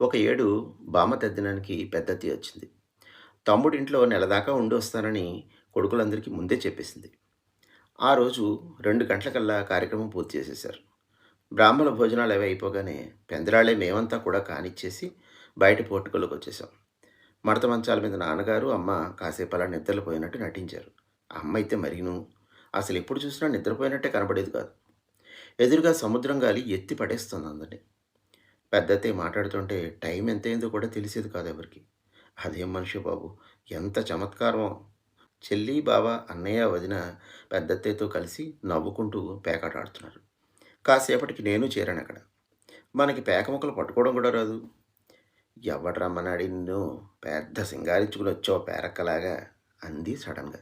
ఒక ఏడు బామ తద్దినానికి పెద్దత్తి వచ్చింది. తమ్ముడింట్లో నెలదాకా ఉండి వస్తానని కొడుకులందరికీ ముందే చెప్పేసింది. ఆ రోజు రెండు గంటలకల్లా కార్యక్రమం పూర్తి చేసేశారు. బ్రాహ్మణ భోజనాలు అవి అయిపోగానే పెందరాళ్ళే మేమంతా కూడా కానిచ్చేసి బయట పోర్టుకల్లోకి వచ్చేసాం మడత మంచాల మీద నాన్నగారు అమ్మ కాసేపు అలా నిద్రలు పోయినట్టు నటించారు. అమ్మ అయితే మరిగిను అసలు ఎప్పుడు చూసినా నిద్రపోయినట్టే కనబడేది కాదు. ఎదురుగా సముద్రం గాలి ఎత్తి పడేస్తుంది అందరినీ. పెద్దతే మాట్లాడుతుంటే టైం ఎంతైందో కూడా తెలిసేది కాదు ఎవరికి. అదేం మనిషి బాబు ఎంత చమత్కారమో. చెల్లి బావ అన్నయ్య వదిన పెద్దత్తయ్యతో కలిసి నవ్వుకుంటూ పేకాట ఆడుతున్నారు కాసేపటికి నేను చేరాను అక్కడ. మనకి పేకముక్కలు పట్టుకోవడం కూడా రాదు. ఎవడు రమ్మన్నాడి నిన్ను పెద్ద సింగారించుకుని వచ్చావు పేరక్కలాగా అంది సడన్గా.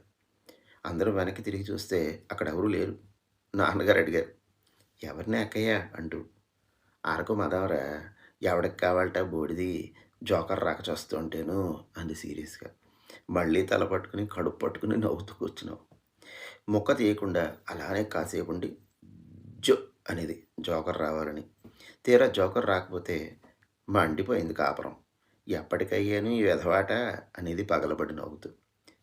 అందరూ వెనక్కి తిరిగి చూస్తే అక్కడ ఎవరూ లేరు. నాన్నగారు అడిగారు ఎవరిని అక్కయ్య? అంటూ. అరకు మదవరా ఎవడికి కావాలట బూడిది జోకర్ రాక చూస్తుంటేను అంది సీరియస్గా. మళ్ళీ తల పట్టుకుని కడుపు పట్టుకుని నవ్వుతూ కూర్చున్నావు. ముక్క తీయకుండా అలానే కాసేపు ఉండి జో అనేది జోకర్ రావాలని. తీరా జోకర్ రాకపోతే మండిపోయింది కాపురం. ఎప్పటికయ్యాను ఈ విధవాట అనేది పగలబడి నవ్వుతూ.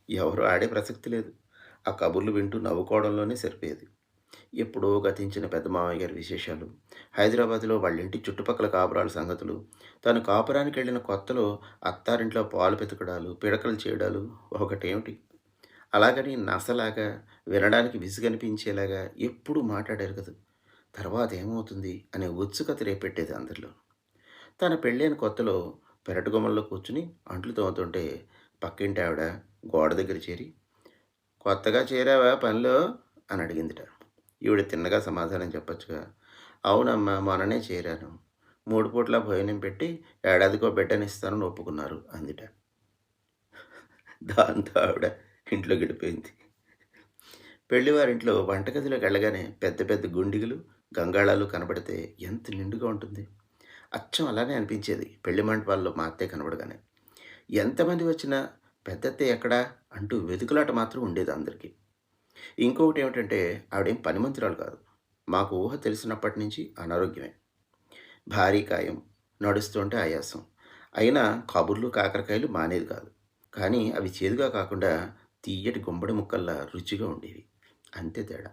ఎవరు ఆడే ప్రసక్తి లేదు. ఆ కబుర్లు వింటూ నవ్వుకోవడంలోనే సరిపోయేది. ఎప్పుడో గతించిన పెద్ద మామయ్య గారి విశేషాలు. హైదరాబాద్లో వాళ్ళింటి చుట్టుపక్కల కాపురాల సంగతులు తను కాపురానికి వెళ్ళిన కొత్తలో అత్తారింట్లో పాలు పెతకడాలు పిడకలు చేయడాలు ఒకటేమిటి? అలాగని నసలాగా వినడానికి విసుగనిపించేలాగా ఎప్పుడూ మాట్లాడారు కదా! తర్వాత ఏమవుతుంది అనే ఉత్సుకత రేపెట్టేది అందరిలో. తన పెళ్ళైన కొత్తలో పెరటగుమ్మల్లో కూర్చుని అంట్లు తోముతుంటే పక్కింటి ఆవిడ గోడ దగ్గర చేరి కొత్తగా చేరావా పనిలో? అని అడిగిందిట. ఈవిడ తిన్నగా సమాధానం చెప్పొచ్చుగా. అవునమ్మా మొన్ననే చేరాను. మూడు పూట్ల భోజనం పెట్టి ఏడాదికో బిడ్డనిస్తానని ఒప్పుకున్నారు అందిట. దాంతో ఆవిడ ఇంట్లో గడిపోయింది. పెళ్ళివారింట్లో వంటగదిలోకి వెళ్ళగానే పెద్ద పెద్ద గుండిగలు గంగాళాలు కనబడితే ఎంత నిండుగా ఉంటుంది. అచ్చం అలానే అనిపించేది పెళ్ళి మంటపాల్లో మా కనబడగానే. ఎంతమంది వచ్చినా పెద్దత్తే ఎక్కడా అంటూ వెతుకులాట మాత్రం ఉండేది అందరికీ. ఇంకొకటి ఏమిటంటే ఆవిడేం పనిమంతురాలు కాదు. మాకు ఊహ తెలిసినప్పటి నుంచి అనారోగ్యమే. భారీ కాయం నడుస్తుంటే ఆయాసం. అయినా కబుర్లు కాకరకాయలు మానేది కాదు. కానీ అవి చేదుగా కాకుండా తీయటి గుమ్మడి ముక్కల్లా రుచిగా ఉండేవి. అంతే తేడా.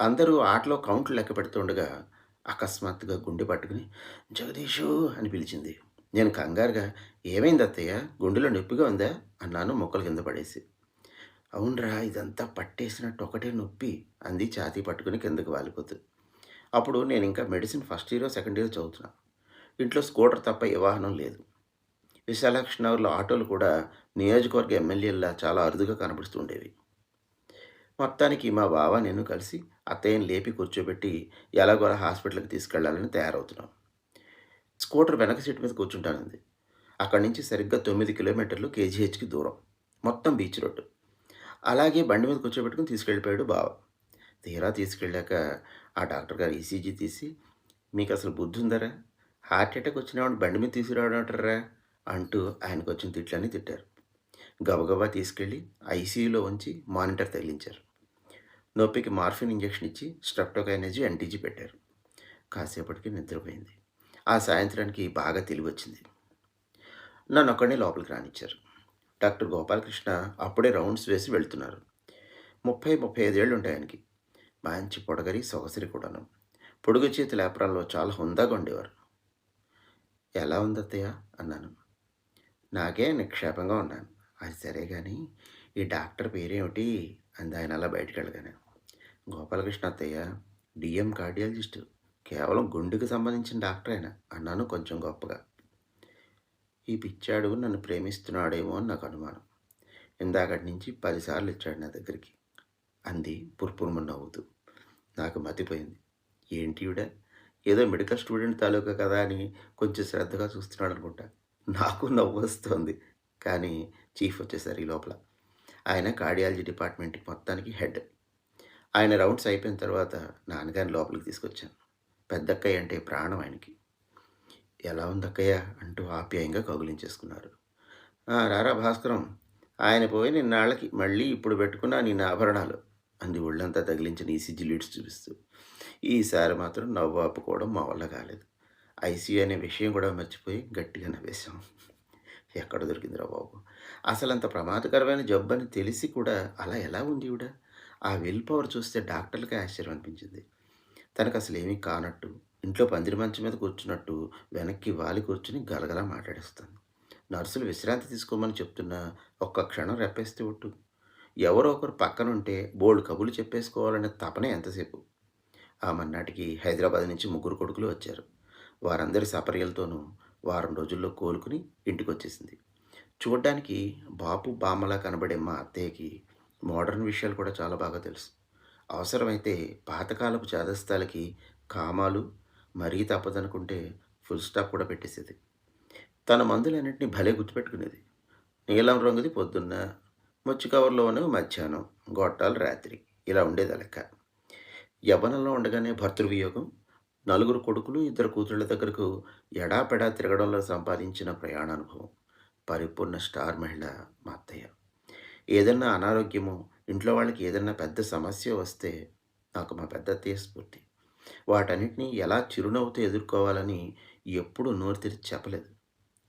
అందరూ ఆటలో కౌంట్లు లెక్క పెడుతుండగా అకస్మాత్తుగా గుండె పట్టుకుని జగదీషు అని పిలిచింది. నేను కంగారుగా ఏమైంది అత్తయ్య గుండెలో నొప్పిగా ఉందా? అన్నాను మొక్కల కింద పడేసి. అవునరా ఇదంతా పట్టేసినట్టు ఒకటే నొప్పి అంది ఛాతీ పట్టుకుని కిందకి వాలిపోతూ. అప్పుడు నేను ఇంకా medicine first year second year చదువుతున్నా. ఇంట్లో స్కూటర్ తప్ప ఏ వాహనం లేదు. నగర్లో ఆటోలు కూడా నియోజకవర్గ ఎమ్మెల్యేలా చాలా అరుదుగా కనబడుతుండేవి మొత్తానికి మా బావ నేను కలిసి అత్తయ్యని లేపి కూర్చోబెట్టి ఎలాగోలా హాస్పిటల్కి తీసుకెళ్ళాలని తయారవుతున్నాం. స్కూటర్ వెనక సీట్ మీద కూర్చుంటానంది. అక్కడి నుంచి సరిగ్గా తొమ్మిది కిలోమీటర్లు కేజీహెచ్కి దూరం. మొత్తం బీచ్ రోడ్డు. అలాగే బండి మీద కూర్చోబెట్టుకుని తీసుకెళ్ళిపోయాడు బావ. తీరా తీసుకెళ్ళాక ఆ డాక్టర్ గారు ఈసీజీ తీసి మీకు అసలు బుద్ధి ఉందరా హార్ట్ అటాక్ వచ్చినవాడు బండి మీద తీసుకురావడంటారా? అంటూ ఆయనకు వచ్చిన తిట్లన్నీ తిట్టారు. గబగబా తీసుకెళ్ళి ఐసీయూలో ఉంచి మానిటర్ తగిలించారు. నొప్పికి మార్ఫిన్ ఇంజెక్షన్ ఇచ్చి స్ట్రెప్టోకైనజీ ఎన్టీజీ పెట్టారు. కాసేపటికి నిద్రపోయింది. ఆ సాయంత్రానికి బాగా తెలివి వచ్చింది నన్ను ఒక్కడే లోపలికి రానిచ్చారు. డాక్టర్ గోపాలకృష్ణ అప్పుడే రౌండ్స్ వేసి వెళ్తున్నారు. ముప్పై ముప్పై ఐదేళ్ళు ఉంటాయి ఆయనకి. మంచి పొడగరి సొగసిరి కూడాను. పొడుగు చేతి లేపరాల్లో చాలా హుందాగా ఉండేవారు. ఎలా ఉంది అత్తయ్య అన్నాను. నాకే నిక్షేపంగా ఉన్నాను. అది సరే కానీ ఈ డాక్టర్ పేరేమిటి? అంది ఆయన అలా బయటికి వెళ్ళగానే. గోపాలకృష్ణ అత్తయ్య డిఎం కార్డియాలజిస్ట్. కేవలం గుండెకు సంబంధించిన డాక్టర్ ఆయన అన్నాను కొంచెం గొప్పగా. ఈ పిచ్చాడు నన్ను ప్రేమిస్తున్నాడేమో అని నాకు అనుమానం. ఇందాకటి నుంచి పదిసార్లు ఇచ్చాడు నా దగ్గరికి. అంది పుర్పుర్మ నవ్వుతూ. నాకు మతిపోయింది. ఏంటి ఈవిడ? ఏదో మెడికల్ స్టూడెంట్ తాలూకా కదా అని కొంచెం శ్రద్ధగా చూస్తున్నాడు అనుకుంటా. నాకు నవ్వు వస్తుంది. కానీ చీఫ్ వచ్చేసారు ఈ లోపల. ఆయన కార్డియాలజీ డిపార్ట్మెంట్ మొత్తానికి హెడ్. ఆయన రౌండ్స్ అయిపోయిన తర్వాత నాన్నగారిని లోపలికి తీసుకొచ్చాను. పెద్దక్కయ్య అంటే ప్రాణం ఆయనకి. ఎలా ఉందక్కయ్యా అంటూ ఆప్యాయంగా కౌగులించేసుకున్నారు రారా భాస్కరం ఆయన పోయి నిన్నాళ్ళకి మళ్ళీ ఇప్పుడు పెట్టుకున్న నిన్న ఆభరణాలు అంది ఒళ్ళంతా తగిలించిన ఈసీజీ లీడ్స్ చూపిస్తూ ఈసారి మాత్రం నవ్వు ఆపుకోవడం మా వల్ల కాలేదు ఐసీయూ అనే విషయం కూడా మర్చిపోయి గట్టిగా నవ్వేశాం. ఎక్కడ దొరికిందిరా బాబు! అసలంత ప్రమాదకరమైన జబ్బని తెలిసి కూడా అలా ఎలా ఉంది ఈవిడ? ఆ విల్ పవర్ చూస్తే డాక్టర్లకే ఆశ్చర్యం అనిపించింది. తనకు అసలు ఏమీ కానట్టు, ఇంట్లో పందిరి మంచం మీద కూర్చున్నట్టు వెనక్కి వాలి కూర్చుని గలగలా మాట్లాడేస్తుంది. నర్సులు విశ్రాంతి తీసుకోమని చెప్తున్నా ఒక్క క్షణం రెప్పేస్తే ఒట్టు. ఎవరో ఒకరు పక్కనుంటే బోల్డ్ కబులు చెప్పేసుకోవాలనే తపనే ఎంతసేపు. ఆ మన్నాటికి హైదరాబాద్ నుంచి ముగ్గురు కొడుకులు వచ్చారు. వారందరి సపర్యలతోనూ వారం రోజుల్లో కోలుకుని ఇంటికొచ్చేసింది. చూడ్డానికి బాపు, బామ్మలా కనబడే మా అత్తయ్యకి మోడర్న్ విషయాలు కూడా చాలా బాగా తెలుసు. అవసరమైతే పాతకాలపు చాదస్తాలకి కామాలు, మరీ తప్పదనుకుంటే ఫుల్ స్టాప్ కూడా పెట్టేసేది. తన మందులన్నింటినీ భలే గుర్తుపెట్టుకునేది. నీలం రంగుది పొద్దున్న, ముచ్చి కవర్లో ఉన్నవి మధ్యాహ్నం, గొట్టాలు రాత్రి. ఇలా ఉండేది లెక్క. యవ్వనంలో ఉండగానే భర్తృవియోగం, నలుగురు కొడుకులు, ఇద్దరు కూతుళ్ళ దగ్గరకు ఎడాపెడా తిరగడంలో సంపాదించిన ప్రయాణానుభవం. పరిపూర్ణ స్టార్ మహిళ మా అత్తయ్య. ఏదన్నా అనారోగ్యమో, ఇంట్లో వాళ్ళకి ఏదన్నా పెద్ద సమస్య వస్తే నాకు మా పెద్ద పెద్దత్తయ్య స్ఫూర్తి. వాటన్నిటినీ ఎలా చిరునవ్వుతో ఎదుర్కోవాలని ఎప్పుడూ నోరు తెరిచి చెప్పలేదు.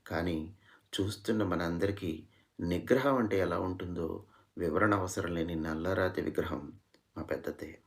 కానీ చూస్తున్న మనందరికీ నిగ్రహం అంటే ఎలా ఉంటుందో వివరణ అవసరం లేని నల్లరాతి విగ్రహం మా పెద్దతే